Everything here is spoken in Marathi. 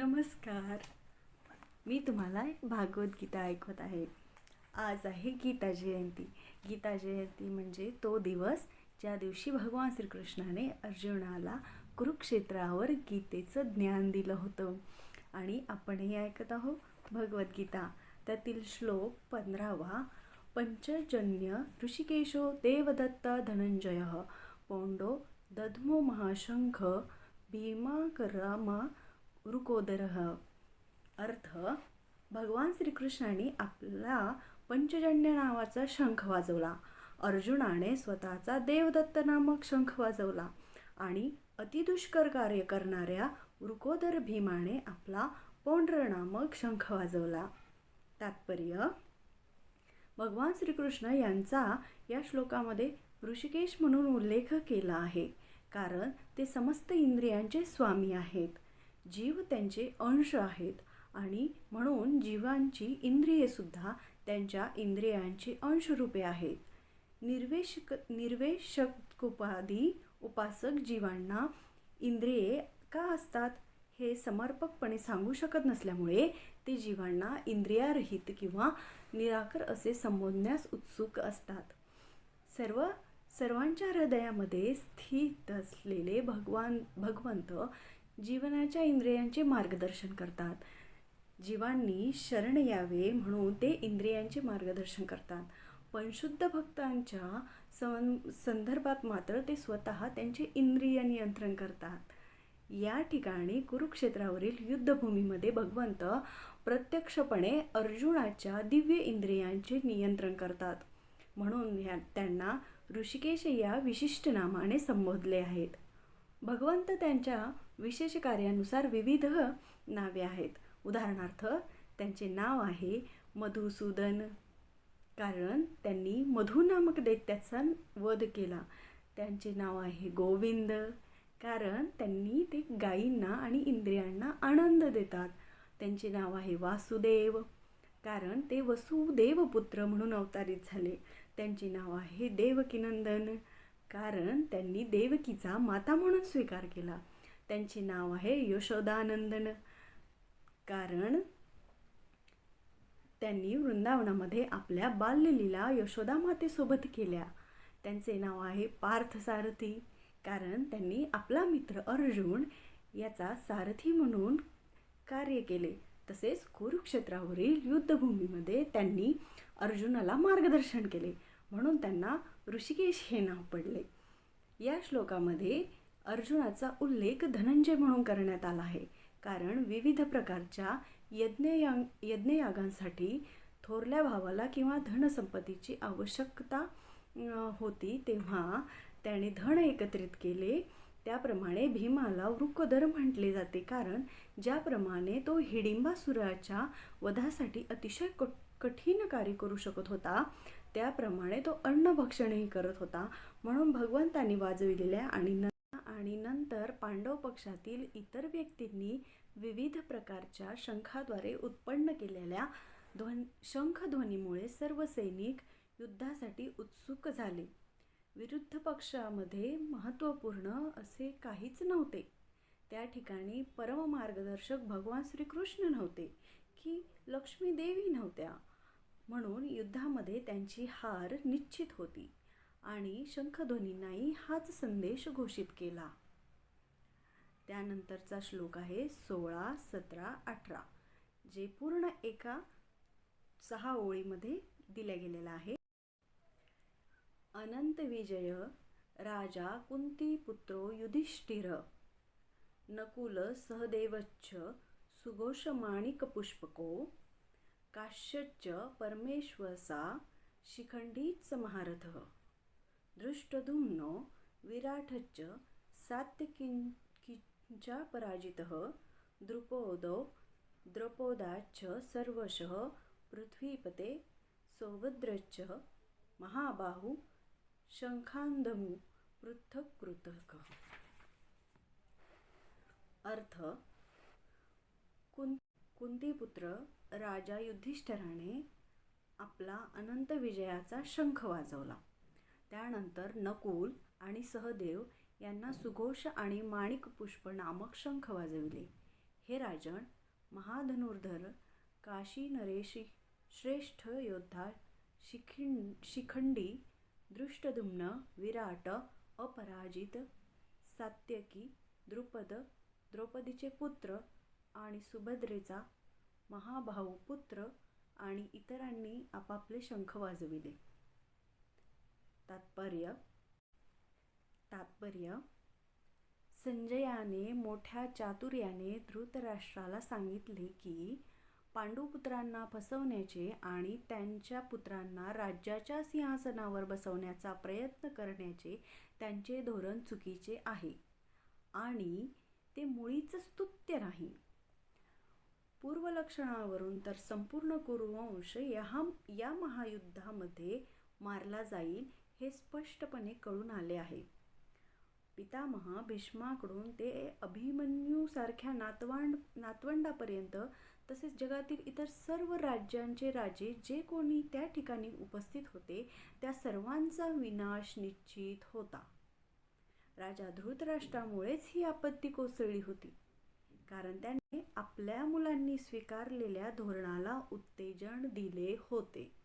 नमस्कार. मी तुम्हाला एक भागवत गीता ऐकवत आहे. आज आहे गीता जयंती. गीता जयंती म्हणजे तो दिवस ज्या दिवशी भगवान श्रीकृष्णाने अर्जुनाला कुरुक्षेत्रावर गीतेचं ज्ञान दिलं होतं. आणि आपणही ऐकत आहोत भगवद्गीता त्यातील श्लोक पंधरावा. पंचजन्य ऋषिकेशो देवदत्त धनंजय. पोंडो दध्मो महाशंख भीमाकरामा रुकोदरः. अर्थ भगवान श्रीकृष्णाने आपला पंचजन्य नावाचा शंख वाजवला. अर्जुनाने स्वतःचा देवदत्त नामक शंख वाजवला आणि अतिदुष्कर कार्य करणाऱ्या वृकोदर भीमाने आपला पौंड्र नामक शंख वाजवला. तात्पर्य भगवान श्रीकृष्ण यांचा या श्लोकामध्ये ऋषिकेश म्हणून उल्लेख केला आहे. कारण ते समस्त इंद्रियांचे स्वामी आहेत. जीव त्यांचे अंश आहेत आणि म्हणून जीवांची इंद्रियेसुद्धा त्यांच्या इंद्रियांची अंशरूपे आहेत. निर्वेशक निर्वेशकोपादी उपासक जीवांना इंद्रिये का असतात हे समर्पकपणे सांगू शकत नसल्यामुळे ते जीवांना इंद्रियारहित किंवा निराकर असे संबोधण्यास उत्सुक असतात. सर्व सर्वांच्या हृदयामध्ये स्थित असलेले भगवान भगवंत जीवनाच्या इंद्रियांचे मार्गदर्शन करतात. जीवांनी शरण यावे म्हणून ते इंद्रियांचे मार्गदर्शन करतात. पण शुद्ध भक्तांच्या सं संदर्भात मात्र ते स्वतः त्यांचे इंद्रिय नियंत्रण करतात. या ठिकाणी कुरुक्षेत्रावरील युद्धभूमीमध्ये भगवंत प्रत्यक्षपणे अर्जुनाच्या दिव्य इंद्रियांचे नियंत्रण करतात. म्हणून ह्या त्यांना ऋषिकेश या विशिष्ट नामाने संबोधले आहेत. भगवंत त्यांच्या विशेष कार्यानुसार विविध नावे आहेत. उदाहरणार्थ त्यांचे नाव आहे मधुसूदन. कारण त्यांनी मधु नामक दैत्याचा वध केला. त्यांचे नाव आहे गोविंद. कारण त्यांनी ते गायींना आणि इंद्रियांना आनंद देतात. त्यांचे नाव आहे वासुदेव. कारण ते वसुदेवपुत्र म्हणून अवतारित झाले. त्यांचे नाव आहे देवकीनंदन. कारण त्यांनी देवकीचा माता म्हणून स्वीकार केला. त्यांचे नाव आहे यशोदानंदन. कारण त्यांनी वृंदावनामध्ये आपल्या बाल्यलीला यशोदा मातेसोबत केल्या. त्यांचे नाव आहे पार्थसारथी कारण त्यांनी आपला मित्र अर्जुन याचा सारथी म्हणून कार्य केले. तसेच कुरुक्षेत्रावरील युद्धभूमीमध्ये त्यांनी अर्जुनाला मार्गदर्शन केले. म्हणून त्यांना ऋषिकेश हे नाव पडले. या श्लोकामध्ये अर्जुनाचा उल्लेख धनंजय म्हणून करण्यात आला आहे. कारण विविध प्रकारच्या यज्ञया यज्ञयागांसाठी थोरल्या भावाला किंवा धनसंपत्तीची आवश्यकता होती तेव्हा त्याने धन एकत्रित केले. त्याप्रमाणे भीमाला वृकोदर म्हटले जाते. कारण ज्याप्रमाणे तो हिडिंबासुराच्या वधासाठी अतिशय कठीण कार्य करू शकत होता त्याप्रमाणे तो अन्नभक्षणही करत होता. म्हणून भगवंतांनी वाजविलेल्या आणि न आणि नंतर पांडव पक्षातील इतर व्यक्तींनी विविध प्रकारच्या शंखाद्वारे उत्पन्न केलेल्या ध्वन शंखध्वनीमुळे सर्व सैनिक युद्धासाठी उत्सुक झाले. विरुद्ध पक्षामध्ये महत्त्वपूर्ण असे काहीच नव्हते. त्या ठिकाणी परममार्गदर्शक भगवान श्रीकृष्ण नव्हते की लक्ष्मी देवी नव्हत्या. म्हणून युद्धामध्ये त्यांची हार निश्चित होती आणि शंखध्वनींनाही हाच संदेश घोषित केला. त्यानंतरचा श्लोक आहे सोळा सतरा अठरा जे पूर्ण एका सहा ओळीमध्ये दिल्या गेलेला आहे. अनंत विजय राजा कुंती पुत्रो युधिष्ठिर नकुल सहदेवच्छ सुघोष माणिक पुष्पको काश्यच्च परमेश्वसा शिखंडीच महारथ। दृष्टधुम्नो विराटच्च सात्यकिंचा पराजितः। द्रुपोदो द्रौपदाच्च सर्वशः। पृथ्वीपते सौभद्रच्च महाबाहू शंखांदमू पृथक अर्थ कुंतीपुत्र राजा युधिष्ठराने आपला अनंत विजयाचा शंख वाजवला. त्यानंतर नकुल आणि सहदेव यांना सुघोष आणि माणिक पुष्प नामक शंख वाजविले. हे राजन महाधनुर्धर काशी नरेशी श्रेष्ठ योद्धा शिखिं शिखंडी दृष्टदुम्न विराट अपराजित सात्यकी द्रुपद द्रौपदीचे पुत्र आणि सुभद्रेचा महाभाऊ पुत्र आणि इतरांनी आपापले शंख वाजविले. तात्पर्य. तात्पर्य. संजयाने मोठ्या चातुर्याने धृतराष्ट्राला सांगितले की पांडुपुत्रांना फसवण्याचे आणि त्यांच्या पुत्रांना राज्याच्या सिंहासनावर बसवण्याचा प्रयत्न करण्याचे त्यांचे धोरण चुकीचे आहे. आणि ते मुळीच स्तुत्य नाही. पूर्वलक्षणावरून तर संपूर्ण कुरुवंश या या महायुद्धामध्ये मारला जाईल हे स्पष्टपणे कळून आले आहे. पितामह भीष्माकडून ते अभिमन्यूसारख्या नातवांड नातवंडापर्यंत तसेच जगातील इतर सर्व राज्यांचे राजे जे कोणी त्या ठिकाणी उपस्थित होते त्या सर्वांचा विनाश निश्चित होता. राजा धृतराष्ट्रामुळेच ही आपत्ती कोसळली होती. कारण त्याने आपल्या मुलांनी स्वीकारलेल्या धोरणाला उत्तेजन दिले होते.